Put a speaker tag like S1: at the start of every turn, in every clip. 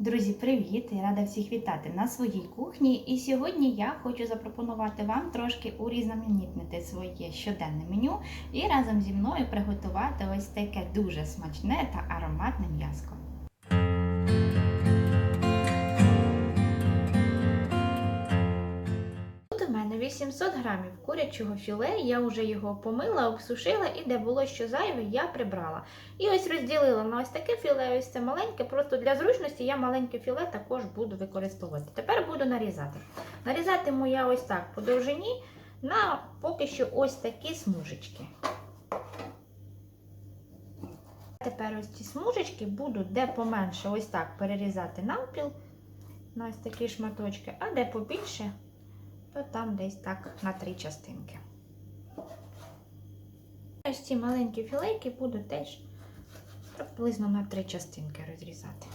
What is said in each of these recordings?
S1: Друзі, привіт! Я рада всіх вітати на своїй кухні. І сьогодні я хочу запропонувати вам трошки урізноманітнити своє щоденне меню і разом зі мною приготувати ось таке дуже смачне та ароматне м'яско. 700 грамів курячого філе, я вже його помила, обсушила і де було що зайве, я прибрала. І ось розділила на ось таке філе, ось це маленьке. Просто для зручності я маленьке філе також буду використовувати. Тепер буду нарізати. Нарізатиму я ось так по довжині на поки що ось такі смужечки. Тепер ось ці смужечки буду де поменше ось так перерізати навпіл на ось такі шматочки, а де побільше то там десь так на три частинки. Ось ці маленькі філейки буду теж приблизно на три частинки розрізати.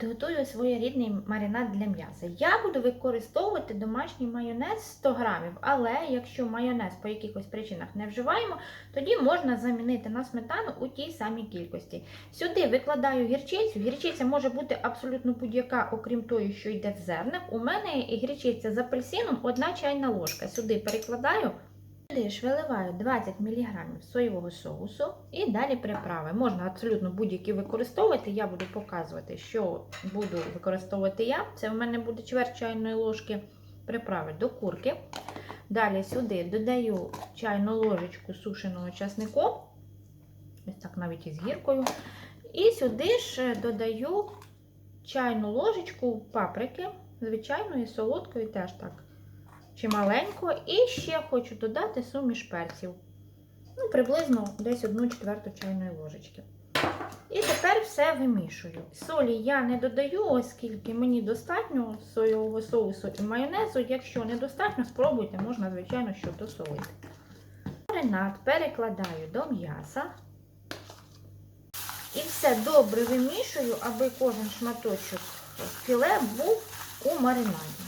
S1: Підготую своєрідний маринад для м'яса. Я буду використовувати домашній майонез 100 грамів, але якщо майонез по якихось причинах не вживаємо, тоді можна замінити на сметану у тій самій кількості. Сюди викладаю гірчицю. Гірчиця може бути абсолютно будь-яка, окрім тої, що йде в зернах. У мене гірчиця з апельсином, одна чайна ложка. Сюди перекладаю. Сюди ж виливаю 20 мг соєвого соусу і далі приправи. Можна абсолютно будь-які використовувати. Я буду показувати, що буду використовувати я. Це в мене буде чверть чайної ложки приправи до курки. Далі сюди додаю чайну ложечку сушеного часнику, ось так навіть із гіркою. І сюди ж додаю чайну ложечку паприки, звичайної, солодкої, теж так чималенько. І ще хочу додати суміш перців. Ну, приблизно десь 1 четверту чайної ложечки. І тепер все вимішую. Солі я не додаю, оскільки мені достатньо соєвого соусу і майонезу. Якщо недостатньо, спробуйте, можна, звичайно, що досолити. Маринад перекладаю до м'яса. І все добре вимішую, аби кожен шматочок філе був у маринаді.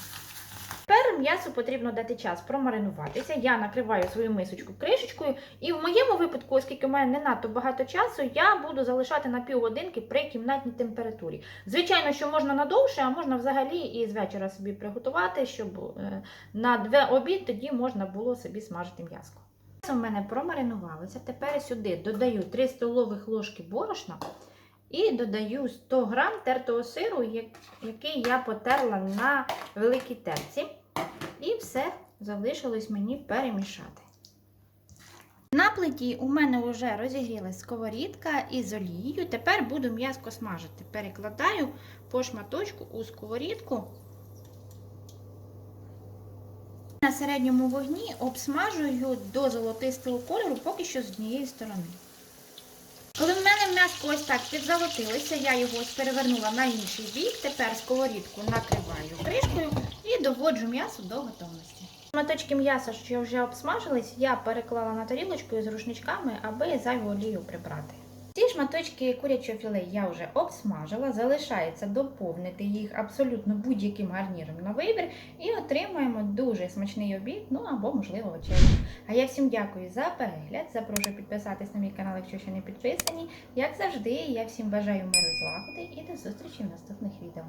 S1: М'ясу потрібно дати час промаринуватися. Я накриваю свою мисочку кришечкою. І в моєму випадку, оскільки в мене не надто багато часу, я буду залишати на півгодинки при кімнатній температурі. Звичайно, що можна надовше, а можна взагалі і з вечора собі приготувати, щоб е, на две обід тоді можна було собі смажити м'яско. М'ясо в мене промаринувалося. Тепер сюди додаю 3 столових ложки борошна. І додаю 100 грам тертого сиру, який я потерла на великій терці. І все залишилось мені перемішати. На плиті у мене вже розігрілась сковорідка із олією. Тепер буду м'яско смажити. Перекладаю по шматочку у сковорідку. На середньому вогні обсмажую до золотистого кольору, поки що з однієї сторони. М'ясо ось так підзолотилося, я його ось перевернула на інший бік. Тепер сковорідку накриваю кришкою і доводжу м'ясо до готовності. Шматочки м'яса, що вже обсмажились, я переклала на тарілочку із рушничками, аби зайву олію прибрати. Ці шматочки курячого філе я вже обсмажила, залишається доповнити їх абсолютно будь-яким гарніром на вибір і отримаємо дуже смачний обід, ну або, можливо, вечерю. А я всім дякую за перегляд. Запрошую підписатись на мій канал, якщо ще не підписані. Як завжди, я всім бажаю миру і злагоди і до зустрічі в наступних відео.